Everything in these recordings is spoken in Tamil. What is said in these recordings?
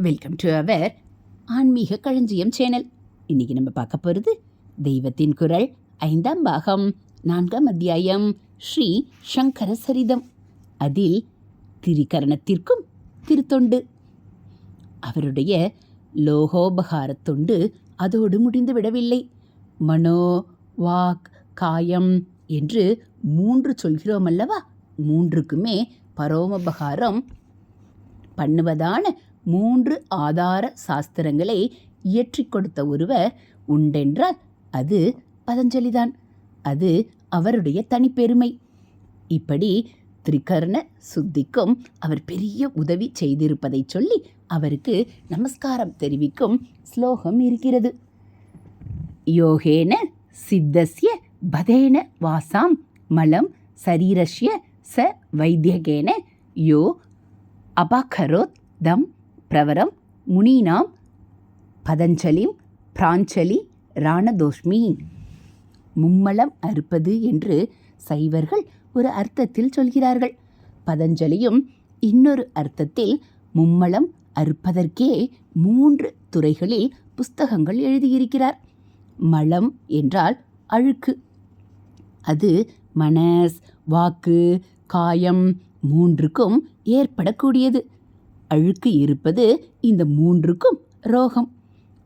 வெல்கம் டு அவர் ஆன்மீக களஞ்சியம் சேனல். இன்னைக்கு நம்ம பார்க்க போகிறது தெய்வத்தின் குரல் ஐந்தாம் பாகம் நான்காம் அத்தியாயம் ஸ்ரீ சங்கர சரிதம் அதில் திரிகரணத்திற்கும் திருத்தொண்டு. அவருடைய லோகோபகாரத் தொண்டு அதோடு முடிந்து விடவில்லை. மனோ வாக் காயம் என்று மூன்று சொல்கிறோம் அல்லவா? மூன்றுக்குமே பரோமபகாரம் பண்ணுவதான மூன்று ஆதார சாஸ்திரங்களை இயற்றிக் கொடுத்த ஒருவர் உண்டென்றால் அது பதஞ்சலிதான். அது அவருடைய தனிப்பெருமை. இப்படி திரிகர்ண சுத்திக்கும் அவர் பெரிய உதவி செய்திருப்பதைச் சொல்லி அவருக்கு நமஸ்காரம் தெரிவிக்கும் ஸ்லோகம் இருக்கிறது. யோகேன சித்தஸ்ய பதேன வாசாம் மலம் சரீரஸ்ய ச வைத்தியகேன யோ அபாகரோத் தம் பிரவரம் முனீனாம் பதஞ்சலிம் பிராஞ்சலி ராணதோஷ்மி மும்மலம் அறுப்பது என்று சைவர்கள் ஒரு அர்த்தத்தில் சொல்கிறார்கள். பதஞ்சலியும் இன்னொரு அர்த்தத்தில் மும்மலம் அறுப்பதற்கே மூன்று துறைகளில் புஸ்தகங்கள் எழுதியிருக்கிறார். மலம் என்றால் அழுக்கு. அது மனஸ் வாக்கு காயம் மூன்றுக்கும் ஏற்படக்கூடியது. அழுக்கு இருப்பது இந்த மூன்றுக்கும் ரோகம்.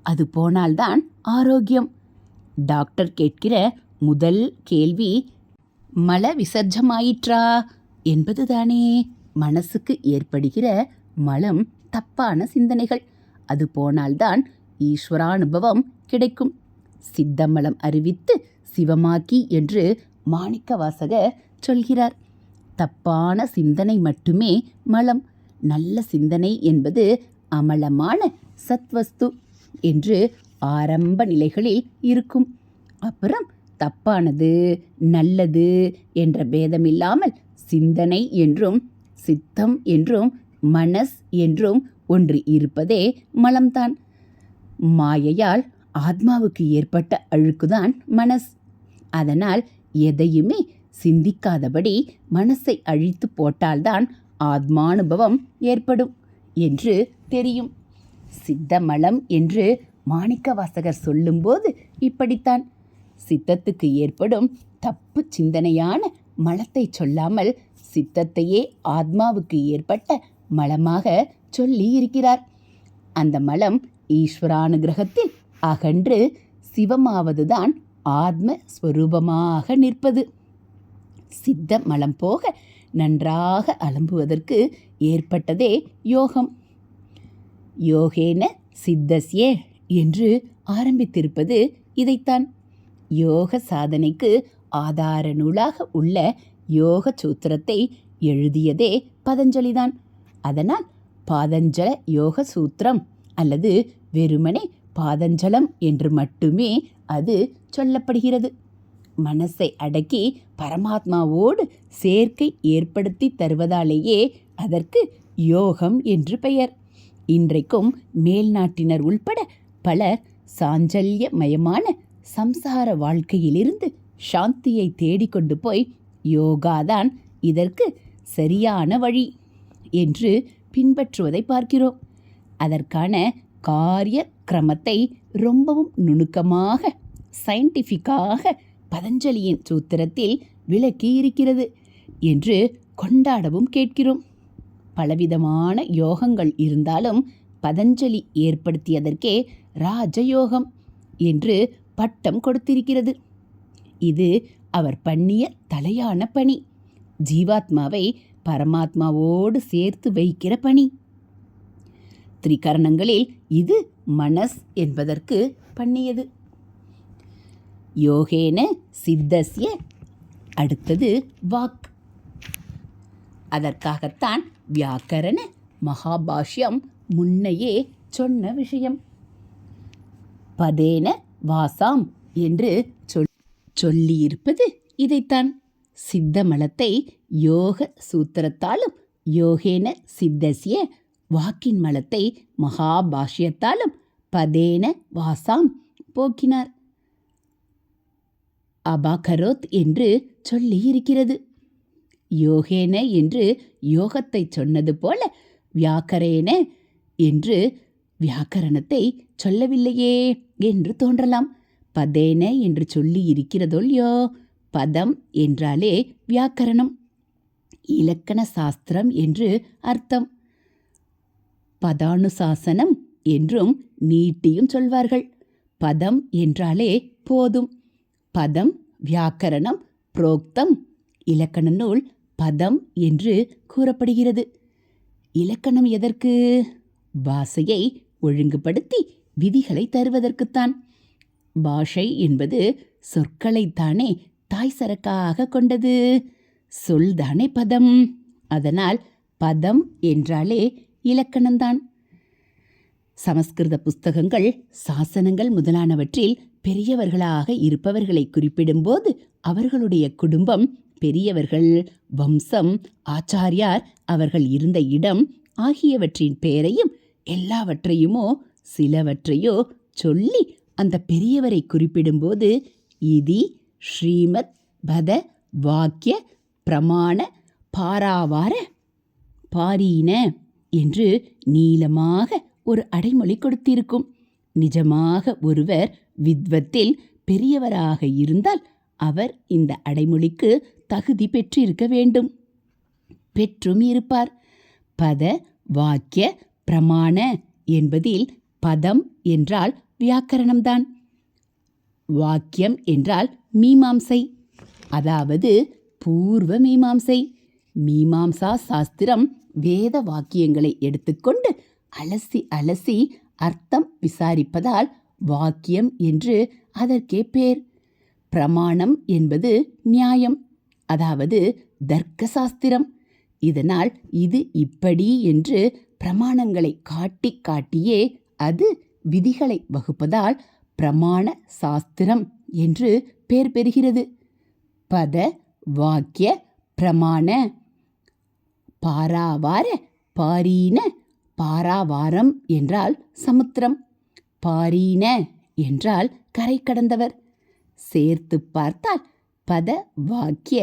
அது போனால்தான் ஆரோக்கியம். டாக்டர் கேட்கிற முதல் கேள்வி மல விசர்ஜமாயிற்றா? என்பதுதானே. மனசுக்கு ஏற்படுகிற மலம் தப்பான சிந்தனைகள். அது போனால்தான் ஈஸ்வரானுபவம் கிடைக்கும். சித்தமலம் அறிவித்து சிவமாக்கி என்று மாணிக்கவாசகர் சொல்கிறார். தப்பான சிந்தனை மட்டுமே மலம். நல்ல சிந்தனை என்பது அமலமான சத்வஸ்து என்று ஆரம்ப நிலைகளில் இருக்கும். அப்புறம் தப்பானது நல்லது என்ற பேதமில்லாமல் சிந்தனை என்றும் சித்தம் என்றும் மனஸ் என்றும் ஒன்று இருப்பதே மலம்தான். மாயையால் ஆத்மாவுக்கு ஏற்பட்ட அழுக்குதான் மனஸ். அதனால் எதையுமே சிந்திக்காதபடி மனசை அழித்து போட்டால்தான் ஆத்மானுபவம் ஏற்படும் என்று தெரியும். சித்தமலம் என்று மாணிக்கவாசகர் சொல்லும்போது இப்படித்தான். சித்தத்துக்கு ஏற்படும் தப்பு சிந்தனையான மலத்தை சொல்லாமல் சித்தத்தையே ஆத்மாவுக்கு ஏற்பட்ட மலமாக சொல்லி இருக்கிறார் அந்த மலம் ஈஸ்வரானுகிரகத்தில் அகன்று சிவமாவதுதான் ஆத்ம ஸ்வரூபமாக நிற்பது. சித்த மலம் போக நன்றாக அலம்புவதற்கு ஏற்பட்டதே யோகம். யோகேன சித்தஸ்யே என்று ஆரம்பித்திருப்பது இதைத்தான். யோக சாதனைக்கு ஆதார நூலாக உள்ள யோக சூத்திரத்தை எழுதியதே பதஞ்சலிதான். அதனால் பாதஞ்சல யோக சூத்திரம் அல்லது வெறுமனே பாதஞ்சலம் என்று மட்டுமே அது சொல்லப்படுகிறது. மனசை அடக்கி பரமாத்மாவோடு சேர்க்கை ஏற்படுத்தி தருவதாலேயே அதற்கு யோகம் என்று பெயர். இன்றைக்கும் மேல்நாட்டினர் உள்பட பலர் சாஞ்சல்யமயமான சம்சார வாழ்க்கையிலிருந்து சாந்தியை தேடிக்கொண்டு போய் யோகாதான் இதற்கு சரியான வழி என்று பின்பற்றுவதை பார்க்கிறோம். அதற்கான காரிய கிரமத்தை ரொம்பவும் நுணுக்கமாக சயின்டிஃபிக்காக பதஞ்சலியின் சூத்திரத்தில் விளக்கி இருக்கிறது என்று கொண்டாடவும் கேட்கிறோம். பலவிதமான யோகங்கள் இருந்தாலும் பதஞ்சலி ஏற்படுத்தியதற்கே ராஜயோகம் என்று பட்டம் கொடுத்திருக்கிறது. இது அவர் பண்ணிய தலையான பணி. ஜீவாத்மாவை பரமாத்மாவோடு சேர்த்து வைக்கிற பணி. திரிகரணங்களில் இது மனஸ் என்பதற்கு பண்ணியது. யோகேன சித்தஸ்ய. அடுத்தது வாக். அதற்காகத்தான் வியாக்கரண மகாபாஷ்யம் முன்னையே சொன்ன விஷயம். பதேன வாசாம் என்று சொல் சொல்லியிருப்பது இதைத்தான். சித்தமலத்தை யோக சூத்திரத்தாலும் யோகேன சித்தசிய வாக்கின் மலத்தை மகாபாஷ்யத்தாலும் பதேன வாசாம் போக்கினார். அபாகரோத் என்று சொல்லியிருக்கிறது. யோகேன என்று யோகத்தை சொன்னது போல வியாக்கரேன என்று வியாக்கரணத்தை சொல்லவில்லையே என்று தோன்றலாம். பதேன என்று சொல்லி இருக்கிறதொல்லையோ பதம் என்றாலே வியாக்கரணம். இலக்கண சாஸ்திரம் என்று அர்த்தம். பதானுசாசனம் என்றும் நீட்டியும் சொல்வார்கள். பதம் என்றாலே போதும். பதம் வியாக்கரணம் புரோக்தம் இலக்கண நூல் பதம் என்று கூறப்படுகிறது. இலக்கணம் எதற்கு? பாஷையை ஒழுங்குபடுத்தி விதிகளை தருவதற்குத்தான். பாஷை என்பது சொற்களைத்தானே தாய் சரக்காக கொண்டது. சொல்தானே பதம். அதனால் பதம் என்றாலே இலக்கணம்தான். சமஸ்கிருத புஸ்தகங்கள் சாசனங்கள் முதலானவற்றில் பெரியவர்களாக இருப்பவர்களை குறிப்பிடும்போது அவர்களுடைய குடும்பம் பெரியவர்கள் வம்சம் ஆச்சாரியார் அவர்கள் இருந்த இடம் ஆகியவற்றின் பெயரையும் எல்லாவற்றையுமோ சிலவற்றையோ சொல்லி அந்த பெரியவரை குறிப்பிடும்போது இதி ஸ்ரீமத் பத வாக்கிய பிரமாண பாராவார பாரீன என்று நீளமாக ஒரு அடைமொழி கொடுத்திருக்கும். நிஜமாக ஒருவர் வித்வத்தில் பெரியவராக இருந்தால் அவர் இந்த அடைமொழிக்கு தகுதி பெற்றிருக்க வேண்டும். பெற்றும் இருப்பார். பத வாக்கிய பிரமாண என்பதில் பதம் என்றால் வியாக்கரணம்தான். வாக்கியம் என்றால் மீமாம்சை. அதாவது பூர்வ மீமாம்சை. மீமாம்சா சாஸ்திரம் வேத வாக்கியங்களை எடுத்துக்கொண்டு அலசி அலசி அர்த்தம் விசாரிப்பதால் வாக்கியம் என்று அதற்கே பேர் பிரமாணம் என்பது நியாயம் அதாவது தர்க்க சாஸ்திரம் இதனால் இது இப்படி என்று பிரமாணங்களை காட்டி காட்டியே அது விதிகளை வகுப்பதால் பிரமாண சாஸ்திரம் என்று பெயர் பெறுகிறது. பத வாக்கிய பிரமாண பாராவார பாரீன பாராவாரம் என்றால் சமுத்திரம். பாரீன என்றால் கரை கடந்தவர். சேர்த்து பார்த்தால் பத வாக்கிய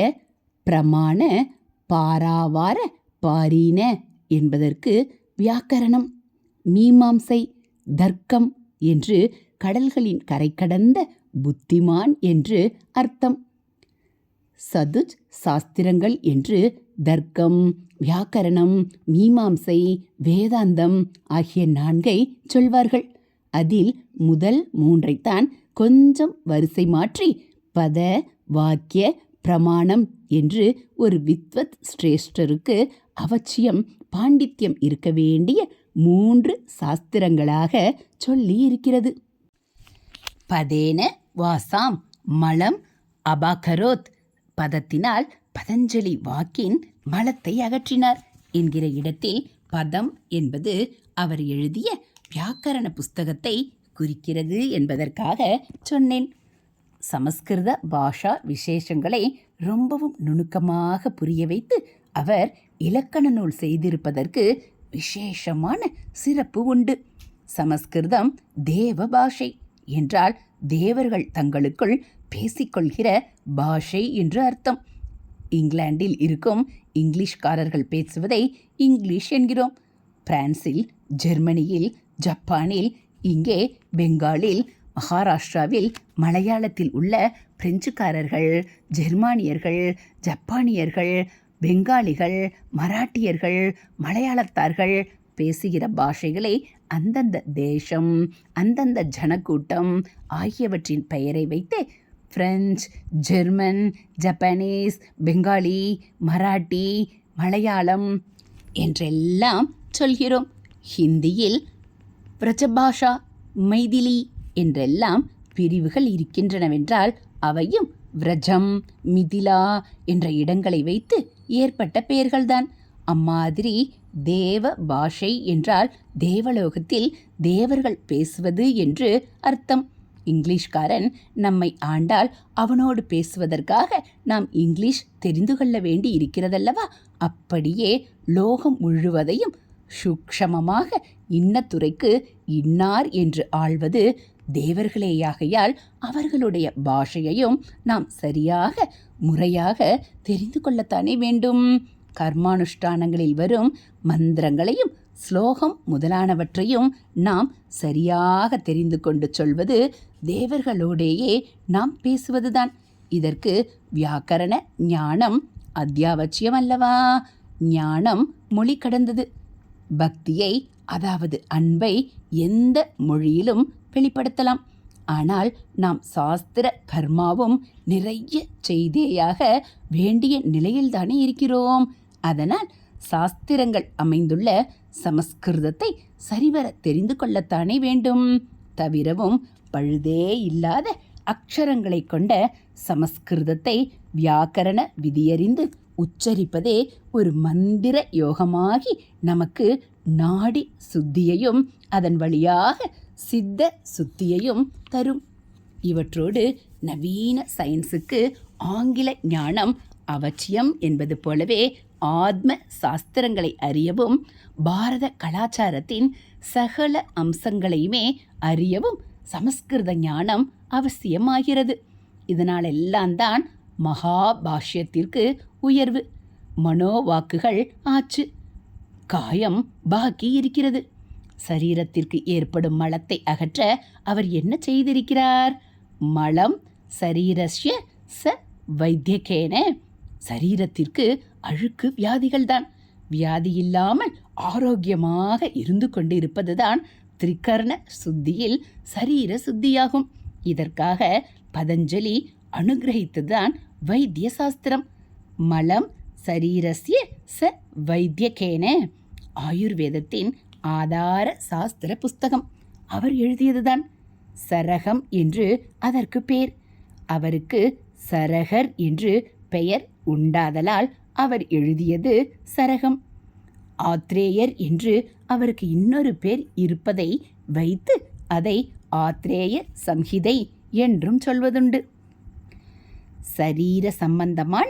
பிரமாண பாராவார பாரீன என்பதற்கு வியாக்கரணம். மீமாம்சை தர்க்கம் என்று கடல்களின் கரை கடந்த புத்திமான் என்று அர்த்தம். சதுஜ் சாஸ்திரங்கள் என்று தர்க்கம் வியாக்கரணம் மீமாம்சை வேதாந்தம் ஆகிய நான்கை சொல்வார்கள். அதில் முதல் மூன்றைத்தான் கொஞ்சம் வரிசை மாற்றி பத வாக்கிய பிரமாணம் என்று ஒரு வித்வத் சிரேஷ்டருக்கு அவசியம் பாண்டித்யம் இருக்க வேண்டிய மூன்று சாஸ்திரங்களாக சொல்லி இருக்கிறது பதேன வாசாம் மலம் அபாகரோத். பதத்தினால் பதஞ்சலி வாக்கின் மலத்தை அகற்றினார். என்கிற இடத்தில் பதம் என்பது அவர் எழுதிய வியாக்கரண புஸ்தகத்தை குறிக்கிறது என்பதற்காக சொன்னேன். சமஸ்கிருத பாஷா விசேஷங்களை ரொம்பவும் நுணுக்கமாக புரிய வைத்து அவர் இலக்கண நூல் செய்திருப்பதற்கு விசேஷமான சிறப்பு உண்டு. சமஸ்கிருதம் தேவ பாஷை என்றால் தேவர்கள் தங்களுக்குள் பேசிக்கொள்கிற பாஷை என்று அர்த்தம். இங்கிலாந்தில் இருக்கும் இங்கிலீஷ்காரர்கள் பேசுவதை இங்கிலீஷ் என்கிறோம். பிரான்சில் ஜெர்மனியில் ஜப்பானில் இங்கே பெங்காலில் மகாராஷ்டிராவில் மலையாளத்தில் உள்ள பிரெஞ்சுக்காரர்கள் ஜெர்மானியர்கள் ஜப்பானியர்கள் பெங்காலிகள் மராட்டியர்கள் மலையாளத்தார்கள் பேசுகிற பாஷைகளை அந்தந்த தேசம் அந்தந்த ஜனக்கூட்டம் ஆகியவற்றின் பெயரை வைத்து French German Japanese Bengali Marathi Malayalam என்றெல்லாம் சொல்கிறோம். ஹிந்தியில் பிரஜபாஷா மைதிலி என்றெல்லாம் பிரிவுகள் இருக்கின்றனவென்றால் அவையும் விரஜம் மிதிலா என்ற இடங்களை வைத்து ஏற்பட்ட பெயர்கள்தான். அம்மாதிரி தேவ பாஷை என்றால் தேவலோகத்தில் தேவர்கள் பேசுவது என்று அர்த்தம். இங்கிலீஷ்காரன் நம்மை ஆண்டால் அவனோடு பேசுவதற்காக நாம் இங்கிலீஷ் தெரிந்து கொள்ள வேண்டி இருக்கிறதல்லவா அப்படியே லோகம் முழுவதையும் சூக்ஷமமாக இன்னத்துறைக்கு இன்னார் என்று ஆள்வது தேவர்களேயாகையால் அவர்களுடைய பாஷையையும் நாம் சரியாக முறையாக தெரிந்து கொள்ளத்தானே வேண்டும். கர்மானுஷ்டானங்களில் வரும் மந்திரங்களையும் ஸ்லோகம் முதலானவற்றையும் நாம் சரியாக தெரிந்து கொண்டு சொல்வது தேவர்களோடேயே நாம் பேசுவதுதான். இதற்கு வியாக்கரண ஞானம் அத்தியாவசியம் அல்லவா? ஞானம் மொழி கடந்தது. பக்தியை அதாவது அன்பை எந்த மொழியிலும் வெளிப்படுத்தலாம். ஆனால் நாம் சாஸ்திர கர்மாவும் நிறைய செய்தேயாக வேண்டிய நிலையில்தானே இருக்கிறோம். அதனால் சாஸ்திரங்கள் அமைந்துள்ள சமஸ்கிருதத்தை சரிவர தெரிந்து கொள்ளத்தானே வேண்டும். தவிரவும் பழுதே இல்லாத அக்ஷரங்களை கொண்ட சமஸ்கிருதத்தை வியாக்கரண விதியறிந்து உச்சரிப்பதே ஒரு மந்திர யோகமாகி நமக்கு நாடி சுத்தியையும் அதன் வழியாக சித்த சுத்தியையும் தரும். இவற்றோடு நவீன சயின்ஸுக்கு ஆங்கில ஞானம் அவசியம் என்பது போலவே ஆத்ம சாஸ்திரங்களை அறியவும் பாரத கலாச்சாரத்தின் சகல அம்சங்களையுமே அறியவும் சமஸ்கிருத ஞானம் அவசியமாகிறது. இதனாலெல்லாம் தான் மகாபாஷ்யத்திற்கு உயர்வு. மனோவாக்குகள் ஆச்சு. காயம் பாக்கி இருக்கிறது. சரீரத்திற்கு ஏற்படும் மலத்தை அகற்ற அவர் என்ன செய்திருக்கிறார்? மலம் சரீரஸ்ய ச வைத்தியகேன. சரீரத்திற்கு அழுக்கு வியாதிகள்தான். வியாதி இல்லாமல் ஆரோக்கியமாக இருந்து கொண்டு இருப்பதுதான் திரிகர்ண சுத்தியில் சரீர சுத்தியாகும். இதற்காக பதஞ்சலி அனுகிரகித்ததுதான் வைத்திய சாஸ்திரம் மலம் சரீரஸ்ய ச வைத்தியகேன. ஆயுர்வேதத்தின் ஆதார சாஸ்திர புஸ்தகம். அவர் எழுதியதுதான். சரகம் என்று அதற்கு பேர். அவருக்கு சரகர் என்று பெயர் உண்டாதலால் அவர் எழுதியது சரகம். ஆத்ரேயர் என்று அவருக்கு இன்னொரு பேர் இருப்பதை வைத்து அதை ஆத்ரேய சம்ஹிதை என்றும் சொல்வதுண்டு. சரீர சம்பந்தமான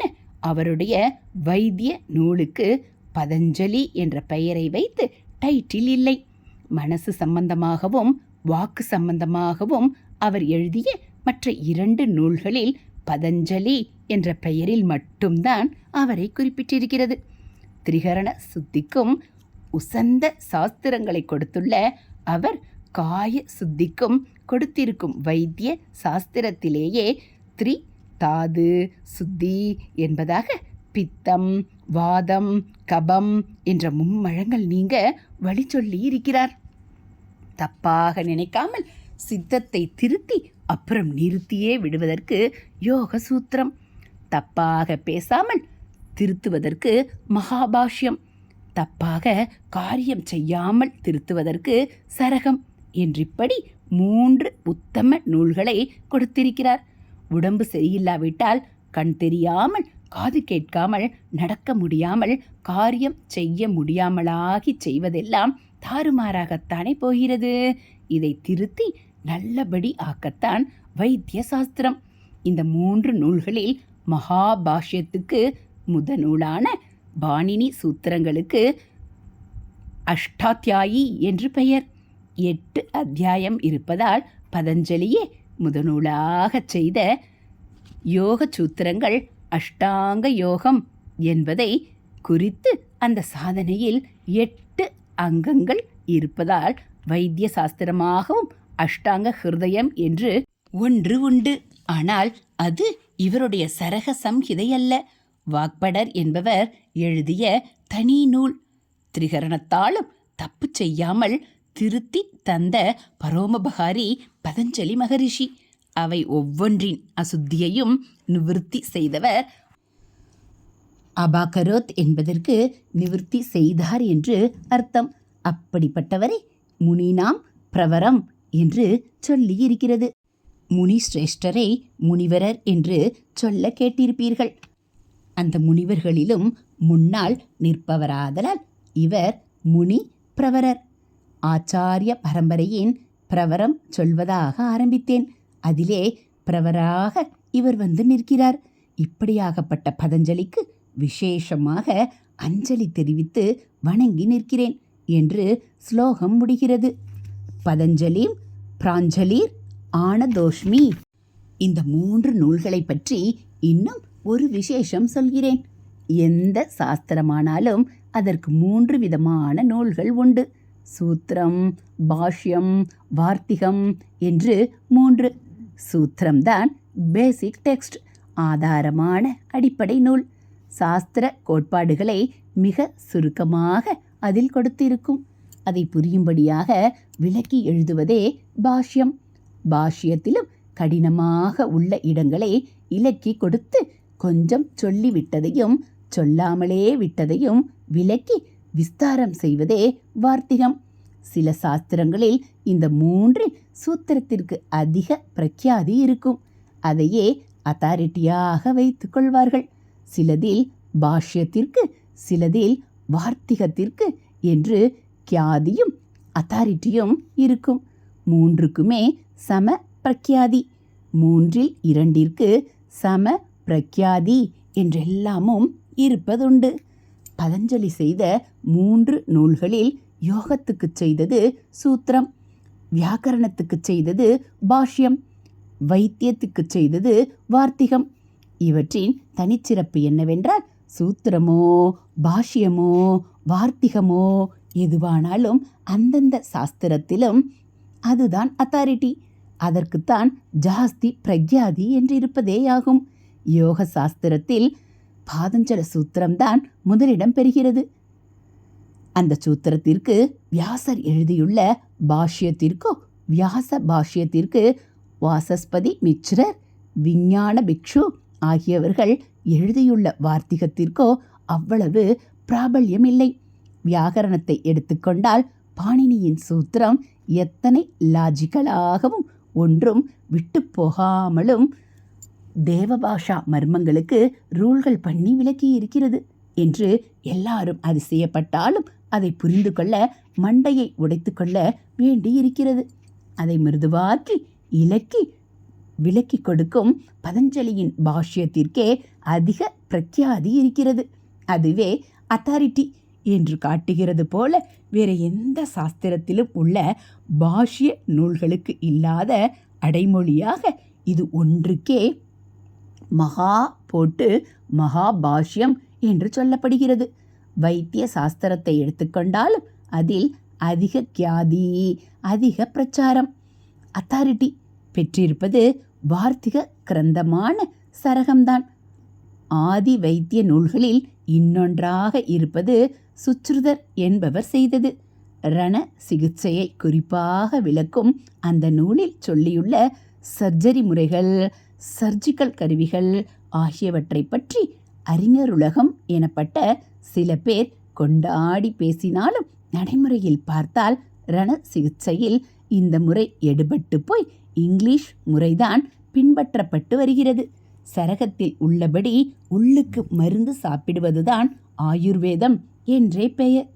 அவருடைய வைத்திய நூலுக்கு பதஞ்சலி என்ற பெயரை வைத்து டைட்டில் இல்லை. மனசு சம்பந்தமாகவும் வாக்கு சம்பந்தமாகவும் அவர் எழுதிய மற்ற இரண்டு நூல்களில் பதஞ்சலி என்ற பெயரில் மட்டும்தான் அவரை குறிப்பிட்டிருக்கிறது. திரிகரண சுத்திக்கும் உசந்த சாஸ்திரங்களை கொடுத்துள்ள அவர் காய சுத்திக்கும் கொடுத்திருக்கும் வைத்திய சாஸ்திரத்திலேயே த்ரி தாது சுத்தி என்பதாக பித்தம் வாதம் கபம் என்ற மும்மழங்கள் நீங்க வழி சொல்லி இருக்கிறார். தப்பாக நினைக்காமல் சித்தத்தை திருத்தி அப்புறம் நிறுத்தியே விடுவதற்கு யோக சூத்திரம். தப்பாக பேசாமல் திருத்துவதற்கு மகாபாஷ்யம். தப்பாக காரியம் செய்யாமல் திருத்துவதற்கு சரகம் என்றிப்படி மூன்று உத்தம நூல்களை கொடுத்திருக்கிறார். உடம்பு சரியில்லாவிட்டால் கண் தெரியாமல் காது கேட்காமல் நடக்க முடியாமல் காரியம் செய்ய முடியாமலாகி செய்வதெல்லாம் தாறுமாறாகத்தானே போகிறது. இதை திருத்தி நல்லபடி ஆக்கத்தான் வைத்திய சாஸ்திரம் இந்த மூன்று நூல்களில் மகாபாஷ்யத்துக்கு முத நூலான பாணினி சூத்திரங்களுக்கு அஷ்டாத்தியாயி என்று பெயர். எட்டு அத்தியாயம் இருப்பதால் பதஞ்சலியே முதநூலாகச் செய்த யோக சூத்திரங்கள் அஷ்டாங்க யோகம் என்பதை குறித்து அந்த சாதனையில் எட்டு அங்கங்கள் இருப்பதால் வைத்திய சாஸ்திரமாகவும் அஷ்டாங்க ஹிருதயம் என்று ஒன்று உண்டு. ஆனால் அது இவருடைய சரக சம்ஹிதை அல்ல வாக்படர் என்பவர் எழுதிய தனி நூல். திரிகரணத்தாலும் தப்பு செய்யாமல் திருத்தி தந்த பரோமபகாரி பதஞ்சலி மகரிஷி. அவை ஒவ்வொன்றின் அசுத்தியையும் நிவிருத்தி செய்தவர். அபாகரோத் என்பதற்கு நிவிருத்தி செய்தார் என்று அர்த்தம். அப்படிப்பட்டவரை முனினாம் பிரவரம் என்று சொல்லி இருக்கிறது முனி சிரேஷ்டரை முனிவரர் என்று சொல்ல கேட்டிருப்பீர்கள். அந்த முனிவர்களிலும் முன்னால் நிற்பவராதலால் இவர் முனி பிரவரர். ஆச்சாரிய பரம்பரையின் பிரவரம் சொல்வதாக ஆரம்பித்தேன். அதிலே பிரவராக இவர் வந்து நிற்கிறார். இப்படியாகப்பட்ட பதஞ்சலிக்கு விசேஷமாக அஞ்சலி தெரிவித்து வணங்கி நிற்கிறேன் என்று ஸ்லோகம் முடிகிறது. பதஞ்சலிம் பிராஞ்சலிர் ஆனதோஷ்மி இந்த மூன்று நூல்களை பற்றி இன்னும் ஒரு விசேஷம் சொல்கிறேன். எந்த சாஸ்திரமானாலும் அதற்கு மூன்று விதமான நூல்கள் உண்டு. சூத்திரம் பாஷ்யம் வார்த்திகம் என்று மூன்று. சூத்திரம்தான் பேசிக் டெக்ஸ்ட் ஆதாரமான அடிப்படை நூல். சாஸ்திர கோட்பாடுகளை மிக சுருக்கமாக அதில் கொடுத்திருக்கும். அதை புரியும்படியாக விளக்கி எழுதுவதே பாஷ்யம். பாஷ்யத்திலும் கடினமாக உள்ள இடங்களை இலக்கி கொடுத்து கொஞ்சம் சொல்லிவிட்டதையும் சொல்லாமலே விட்டதையும் விலக்கி விஸ்தாரம் செய்வதே வார்த்திகம். சில சாஸ்திரங்களில் இந்த மூன்றில் சூத்திரத்திற்கு அதிக பிரக்யாதி இருக்கும். அதையே அத்தாரிட்டியாக வைத்து கொள்வார்கள். சிலதில் பாஷ்யத்திற்கு சிலதில் வார்த்திகத்திற்கு என்று கியாதியும் அத்தாரிட்டியும் இருக்கும். மூன்றுக்குமே சம பிரக்யாதி. மூன்றில் இரண்டிற்கு சம பிரக்யாதி என்றெல்லாமும் இருப்பதுண்டு. பதஞ்சலி செய்த மூன்று நூல்களில் யோகத்துக்கு செய்தது சூத்திரம் வியாக்கரணத்துக்கு செய்தது பாஷ்யம் வைத்தியத்துக்கு செய்தது வார்த்திகம். இவற்றின் தனிச்சிறப்பு என்னவென்றால் சூத்திரமோ பாஷ்யமோ வார்த்திகமோ எதுவானாலும் அந்தந்த சாஸ்திரத்திலும் அதுதான் அத்தாரிட்டி அதற்குத்தான் ஜாஸ்தி பிரக்யாதி என்று இருப்பதேயாகும் யோக சாஸ்திரத்தில் பாதஞ்சல சூத்திரம்தான் முதலிடம் பெறுகிறது. அந்த சூத்திரத்திற்கு வியாசர் எழுதியுள்ள பாஷ்யத்திற்கோ வியாச பாஷ்யத்திற்கு வாசஸ்பதி மிச்ரர் விஞ்ஞான பிக்ஷு ஆகியவர்கள் எழுதியுள்ள வார்த்திகத்திற்கோ அவ்வளவு பிராபல்யம் இல்லை வியாகரணத்தை எடுத்துக்கொண்டால் பாணினியின் சூத்திரம் எத்தனை லாஜிக்கலாகவும் ஒன்றும் விட்டு போகாமலும் தேவபாஷா மர்மங்களுக்கு ரூல்கள் பண்ணி விளக்கி இருக்கிறது என்று எல்லாரும் அதிசயப்பட்டாலும் அதை புரிந்து கொள்ள மண்டையை உடைத்து கொள்ள வேண்டியிருக்கிறது அதை மிருதுவாக்கி இலக்கி விலக்கி கொடுக்கும் பதஞ்சலியின் பாஷ்யத்திற்கே அதிக பிரக்யாதி இருக்கிறது. அதுவே அத்தாரிட்டி என்று காட்டுகிறது போல வேறு எந்த சாஸ்திரத்திலும் உள்ள பாஷ்ய நூல்களுக்கு இல்லாத அடைமொழியாக இது ஒன்றுக்கே மகா போட்டு மகாபாஷ்யம் என்று சொல்லப்படுகிறது. வைத்திய சாஸ்திரத்தை எடுத்துக்கொண்டாலும் அதில் அதிக கியாதி அதிக பிரச்சாரம். அத்தாரிட்டி பெற்றிருப்பது வார்த்திக கிரந்தமான சரகம்தான். ஆதி வைத்திய நூல்களில் இன்னொன்றாக இருப்பது சுச்ருதர் என்பவர் செய்தது. ரண சிகிச்சையை குறிப்பாக விளக்கும் அந்த நூலில் சொல்லியுள்ள சர்ஜரி முறைகள் சர்ஜிக்கல் கருவிகள் ஆகியவற்றை பற்றி அறிஞருலகம் எனப்பட்ட சில பேர் கொண்டாடி பேசினாலும் நடைமுறையில் பார்த்தால் ரண சிகிச்சையில் இந்த முறை எடுபட்டு போய் இங்கிலீஷ் முறைதான் பின்பற்றப்பட்டு வருகிறது. சரகத்தில் உள்ளபடி உள்ளுக்கு மருந்து சாப்பிடுவதுதான் ஆயுர்வேதம் என்றே பெயர்.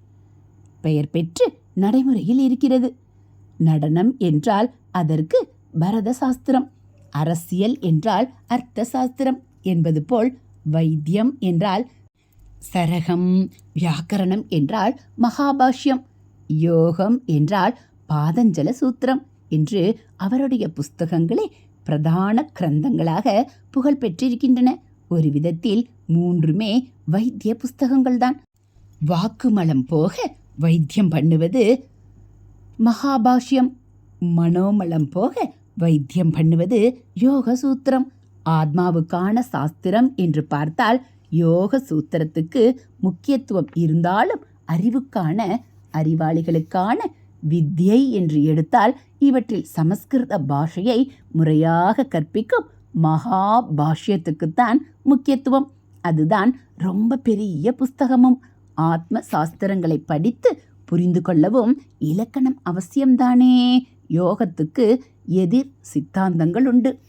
பெயர் பெற்று நடைமுறையில் இருக்கிறது. நடனம் என்றால் அதற்கு பரத சாஸ்திரம் அரசியல் என்றால் அர்த்த சாஸ்திரம் என்பது போல் வைத்தியம் என்றால் சரகம் வியாக்கரணம் என்றால் மகாபாஷ்யம் யோகம் என்றால் பாதஞ்சல சூத்திரம் என்று அவருடைய புஸ்தகங்களே பிரதான கிரந்தங்களாக புகழ் பெற்றிருக்கின்றன. ஒரு விதத்தில் மூன்றுமே வைத்திய புஸ்தகங்கள்தான். வாக்குமலம் போக வைத்தியம் பண்ணுவது மகாபாஷ்யம் மனோமலம் போக வைத்தியம் பண்ணுவது யோக சூத்திரம். ஆத்மாவுக்கான சாஸ்திரம் என்று பார்த்தால் யோக சூத்திரத்துக்கு முக்கியத்துவம் இருந்தாலும் அறிவுக்கான அறிவாளிகளுக்கான வித்யை என்று எடுத்தால் இவற்றில் சமஸ்கிருத பாஷையை முறையாக கற்பிக்கும் மகா பாஷ்யத்துக்குத்தான் முக்கியத்துவம். அதுதான் ரொம்ப பெரிய புஸ்தகமும். ஆத்ம சாஸ்திரங்களை படித்து புரிந்து கொள்ளவும் இலக்கணம் அவசியம்தானே. யோகத்துக்கு எதிர் சித்தாந்தங்கள் உண்டு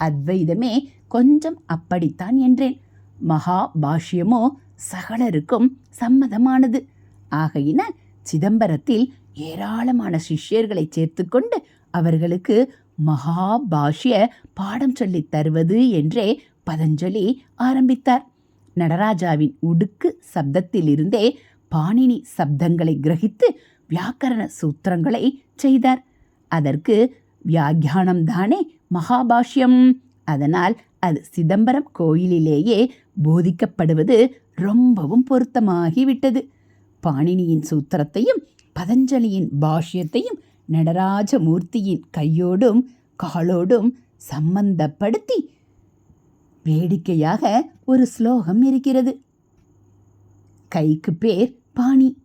அத்வைதமே கொஞ்சம் அப்படித்தான் என்றேன். மகா பாஷ்யமோ சகலருக்கும் சம்மதமானது. ஆகையின சிதம்பரத்தில் ஏராளமான சிஷ்யர்களை சேர்த்துக்கொண்டு அவர்களுக்கு மகா பாஷ்ய பாடம் சொல்லித் தருவது என்றே பதஞ்சலி ஆரம்பித்தார். நடராஜாவின் உடுக்கு சப்தத்திலிருந்தே பாணினி சப்தங்களை கிரகித்து வியாக்கரண சூத்திரங்களை செய்தார். அதற்கு வியாக்கியானம்தானே மகாபாஷ்யம். அதனால் அது சிதம்பரம் கோயிலிலேயே போதிக்கப்படுவது ரொம்பவும் பொருத்தமாகிவிட்டது. பாணினியின் சூத்திரத்தையும் பதஞ்சலியின் பாஷ்யத்தையும் நடராஜமூர்த்தியின் கையோடும் காலோடும் சம்பந்தப்படுத்தி வேடிக்கையாக ஒரு ஸ்லோகம் இருக்கிறது. கைக்கு பேர் பாணி.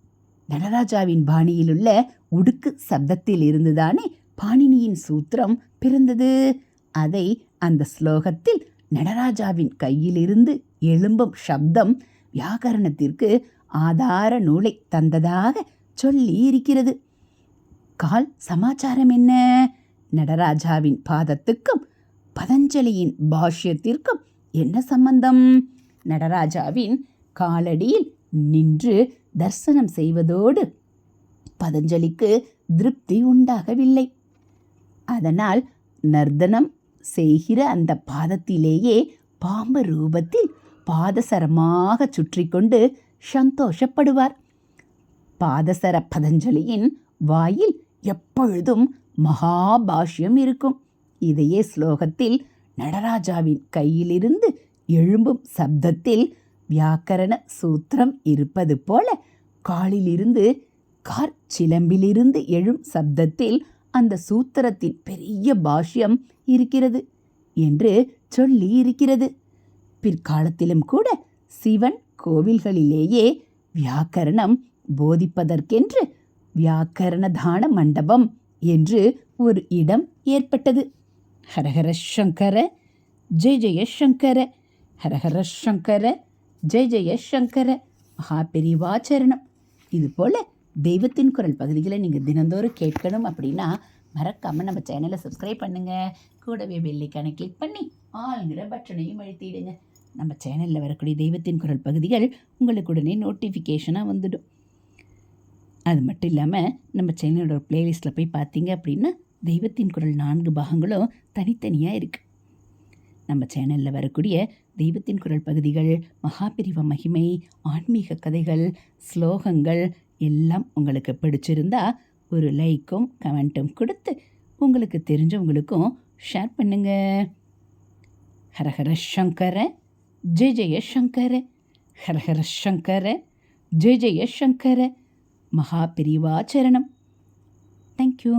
நடராஜாவின் பாணியிலுள்ள உடுக்கு சப்தத்தில் இருந்துதானே பாணினியின் சூத்திரம் பிறந்தது. அதை அந்த ஸ்லோகத்தில் நடராஜாவின் கையிலிருந்து எழும்பும் சப்தம் வியாகரணத்திற்கு ஆதார நூலை தந்ததாக சொல்லி இருக்கிறது கால் சமாச்சாரம் என்ன? நடராஜாவின் பாதத்துக்கும் பதஞ்சலியின் பாஷ்யத்திற்கும் என்ன சம்பந்தம்? நடராஜாவின் காலடியில் நின்று தரிசனம் செய்வதோடு பதஞ்சலிக்கு திருப்தி உண்டாகவில்லை. அதனால் நர்தனம் செய்கிற அந்த பாதத்திலேயே பாம்பு ரூபத்தில் பாதசரமாக சுற்றி கொண்டு சந்தோஷப்படுவார். பாதசர பதஞ்சலியின் வாயில் எப்பொழுதும் மகாபாஷ்யம் இருக்கும். இதையே ஸ்லோகத்தில் நடராஜாவின் கையிலிருந்து எழும்பும் சப்தத்தில் வியாக்கரண சூத்திரம் இருப்பது போல காலிலிருந்து கார் சிலம்பிலிருந்து எழும் சப்தத்தில் அந்த சூத்திரத்தின் பெரிய பாஷ்யம் இருக்கிறது என்று சொல்லி இருக்கிறது பிற்காலத்திலும் கூட சிவன் கோவில்களிலேயே வியாக்கரணம் போதிப்பதற்கென்று வியாக்கரணதான மண்டபம் என்று ஒரு இடம் ஏற்பட்டது. ஹரஹர சங்கர ஜெய ஜெய சங்கர ஹரஹர சங்கர ஜெய ஜெய சங்கர மகாபெரிவாச்சரணம் இது போல் தெய்வத்தின் குரல் பகுதிகளை நீங்கள் தினந்தோறும் கேட்கணும் அப்படின்னா மறக்காமல் நம்ம சேனலை சப்ஸ்கிரைப் பண்ணுங்கள் கூடவே பெல்லைக்கான கிளிக் பண்ணி ஆளுங்கிற பட்டனையும் அழுத்திடுங்க. நம்ம சேனலில் வரக்கூடிய தெய்வத்தின் குரல் பகுதிகள் உங்களுக்கு உடனே நோட்டிஃபிகேஷனாக வந்துடும். அது மட்டும் இல்லாமல் நம்ம சேனலோட பிளேலிஸ்ட்டில் போய் பார்த்தீங்க அப்படின்னா தெய்வத்தின் குரல் நான்கு பாகங்களும் தனித்தனியாக இருக்குது நம்ம சேனலில் வரக்கூடிய தெய்வத்தின் குரல் பகுதிகள் மகாபிரிவ மகிமை ஆன்மீக கதைகள் ஸ்லோகங்கள் எல்லாம் உங்களுக்கு பிடிச்சிருந்தா ஒரு லைக்கும் கமெண்ட்டும் கொடுத்து உங்களுக்கு தெரிஞ்சவங்களுக்கும் ஷேர் பண்ணுங்க. ஹரஹர சங்கர ஜெய ஜெய சங்கர ஹரஹர சங்கர ஜெய ஜெய சங்கர மகாபிரிவாச்சரணம் தேங்க்யூ